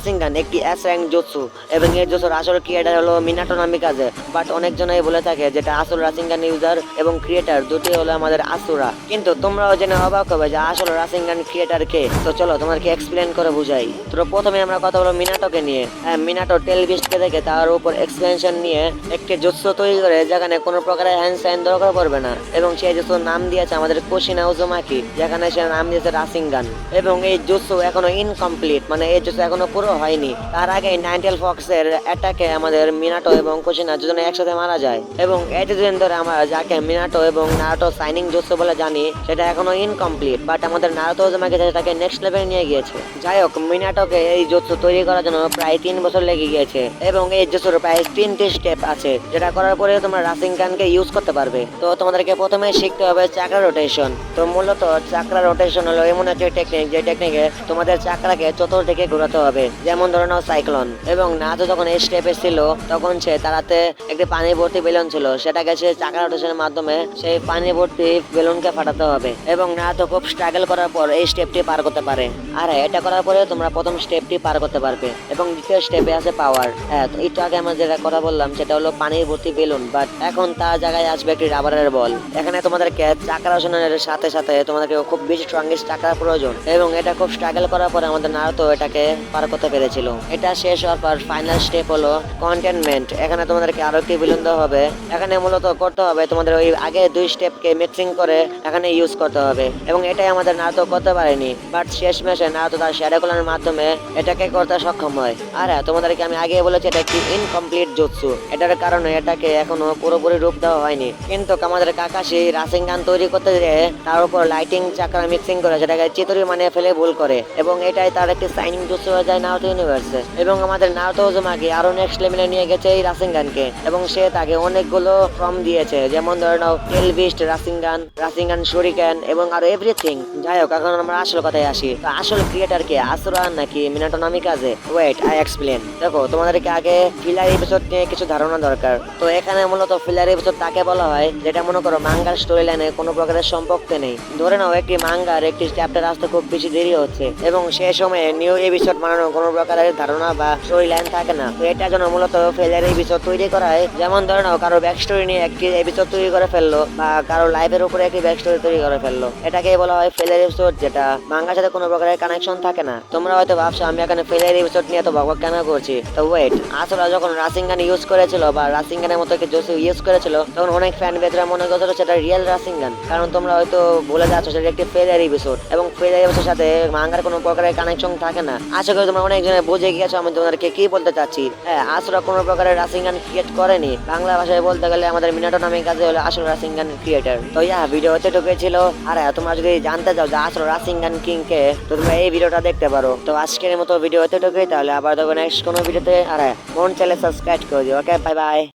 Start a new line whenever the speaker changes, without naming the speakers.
রাসিংগান একটি S rank জোৎসু এবং এই জোৎসুর আসল ক্রিয়েটার হলো মিনাটো নামিকাজে। বাট অনেকজনই বলে থাকে যেটা আসল রাসিংগান ইউজার এবং ক্রিয়েটার, দুটি হলো আমাদের আসুরা কিন্তু তোমরাও জেনে অবাক হবে যে আসল রাসিংগান ক্রিয়েটার কে? তো চলো তোমাকে এক্সপ্লেন করে বুঝাই। তো প্রথমে আমরা কথা বলব মিনাটোকে নিয়ে। হ্যাঁ মিনাটো টেলিভিশনকে দেখে তার উপর এক্সপেনশন নিয়ে একটি জোৎসু তৈরি করে যেখানে কোনো প্রকারের হ্যান্ড সাইন দরকার পড়বে না। এবং সেই জোৎসুর নাম দিয়েছে আমাদের কোশিনা উজুমাকি যেখানে সে নাম দিয়েছে রাসিংগান এবং এই জুৎসু এখনও ইনকমপ্লিট মানে এই জুৎসু এখনও পুরো হয়নি। তার আগে নাইনটেল ফক্সের অ্যাটাকে আমাদের মিনাটো এবং কোশিনা দুজনে একসাথে মারা যায়। এবং এতদিন ধরে আমরা যাকে মিনাটো এবং নারুটো সাইনিং জুৎসু বলে জানি, সেটা এখনও ইনকমপ্লিট বাট আমাদের নারুতো উজুমাকি তাকে নেক্সট লেভেলে নিয়ে গিয়েছে। যাই হোক মিনাটোকে এই জুৎসু তৈরি করার জন্য প্রায় তিন বছর লেগে গিয়েছে, এবং এই জুৎসুর প্রায় তিনটি স্টেপ আছে, যেটা করার পরে তোমরা রাসিংগানকে ইউজ করতে পারবে। তো তোমাদেরকে প্রথমে শিখতে হবে চাকরা রোটেশন তো মূলত চাকরা রোটেশন হলো এমন একটি টেকনিক যে টেকনিকে তোমাদের চাকরাকে চতুর্দিকে ঘোরাতে হবে। যেমন ধরে নাও সাইক্লোন। এবং নাচো যখন এই স্টেপে ছিল, তখন সে তারাতে একটি পানি ভর্তি বেলুন ছিল। সেটাকে সে চাকরা রোটেশনের মাধ্যমে সেই পানি ভর্তি বেলুনকে ফাটাতে হবে। এবং নাচো খুব স্ট্রাগল করার পর এই স্টেপটি পার করতে পারে। আর, এটা করার পরে তোমরা প্রথম স্টেপটি পার করতে পারবে। এবং দ্বিতীয় স্টেপে আছে পাওয়ার হ্যাঁ একটু আগে আমরা যেটা কথা বললাম, সেটা হলো পানির ভর্তি বেলুন। বাট এখন তার জায়গায় আসবে একটি রাবারের বল এখানে তোমাদেরকে চাকরা রোশনের সাথে সাথে তোমাদেরকে খুব বেশি স্ট্রংগেস্ট চাকরার প্রয়োজন। এবং এটা খুব স্ট্রাগল করার পরে আমাদের নারুতো এটাকে পার করতে পেরেছিল। এটা শেষ হওয়ার পর ফাইনাল স্টেপ হলো কন্টেনমেন্ট এখানে তোমাদেরকে আরও একটি বিলুন্দ হবে। এখানে মূলত করতে হবে তোমাদের ওই আগে দুই স্টেপকে মিক্সিং করে এখানে ইউজ করতে হবে। এবং এটাই আমাদের নারুতো করতে পারেনি। বাট শেষ মেশে নারুতো তার শ্যাডো কলার মাধ্যমে এটাকে করতে সক্ষম হয়। আর হ্যাঁ তোমাদেরকে আমি আগে বলেছি, এটা একটি ইনকমপ্লিট জুৎসু এটার কারণে এটাকে এখনও পুরোপুরি রূপ দেওয়া হয়নি। কিন্তু আমাদের কাকাশি রাসিং গান তৈরি করতে যেয়ে তার উপর লাইটিং চাকরা মিক্সিং করে সেটাকে চিতরি মানে ফেলে ভুল করে। এবং এটাই তার একটি সাইনিং জুৎসু হয়ে যায় নাওতো ইউনিভার্সে। এবং আমাদের নাওতো উজুমাকে আরও নেক্সট লেভেলে নিয়ে গেছে এই রাসিং গানকে এবং সে তাকে অনেকগুলো ফর্ম দিয়েছে। যেমন ধরে নাও টেলভিস্ট রাসিং গান রাসিং গান শুরিকেন এবং আরও এভরিথিং যাই হোক, এখন আমরা আসল কথায় আসি। তো আসল ক্রিয়েটার কে আসুরা নাকি মিনাটো নামি কাজে ওয়েট আই এক্সপ্লেন দেখো, তোমাদেরকে আগে ফিলার এপিসোড নিয়ে কিছু ধারণা দরকার। তো এখানে মূলত ফিলার এপিসোড তাকে বলা হয়, যেটা মনে করো মাঙ্গার স্টোরি লাইনে কোনো প্রকারের সম্পর্ক নেই। ধরে নাও, একটি মাঙ্গার একটি চ্যাপ্টার আসতে খুব বেশি দেরি হচ্ছে। এবং সে সময়ে নিউ এপিসোড বানানোর কোনো প্রকারের ধারণা বা স্টোরি লাইন থাকে না। তো জন্য মূলত ফেলার এপিসোড তৈরি করা হয় যেমন ধরে নাও, কারও ব্যাক স্টোরি নিয়ে একটি এপিসোড তৈরি করে ফেলল বা কারও লাইফের উপরে একটি ব্যাক স্টোরি তৈরি করে ফেলল। এটাকে বলা হয় ফেলার এপিসোড যেটা মাঙ্গার সাথে কোনো প্রকারের কানেকশন থাকে না। তোমরা হয়তো ভাবছ, আমি এখানে ফেলার এপিসোড নিয়ে তো বকবক কেন করছি? তো ওয়েট আসলে যখন রাসিং গান ইউজ করেছিল বা রাসিং গানের মতো একটি জোস ইউজ করেছিল, তখন অনেক ফ্যান বেদরা মনে করছিল সেটা রিয়েল রাসিং গান কারণ তোমরা হয়তো বলে যাচ্ছ সেটা একটি ফেলার এপিসোড এবং ফেলার এপিসোড সাথে মাঙ্গার কোনো প্রকারের কানেকশন থাকে না। আশা করি তোমরা অনেক জনে বুঝে গিয়েছো আমি তোমাদেরকে কি বলতে চাচ্ছি। হ্যাঁ আসরা কোনো প্রকারের রাসিং গান ক্রিয়েট করেনি। বাংলা ভাষায় বলতে গেলে আমাদের মিনাটো নামে কাজে হলো আসল রাসিং গান ক্রিয়েটার তো ইয়া ভিডিও হতে ঢুকেছিল। আর হ্যাঁ, তোমরা যদি জানতে চাও যে আসল রাসিং গান কিং কে তো তোমরা এই ভিডিওটা দেখতে পারো। তো আজকের মতো ভিডিও হতে ঢুকে তাহলে আবার দেখো নেক্সট কোনো ভিডিওতে। আর হ্যাঁ, মন চ্যানেল সাবস্ক্রাইব করে দিও। Okay bye bye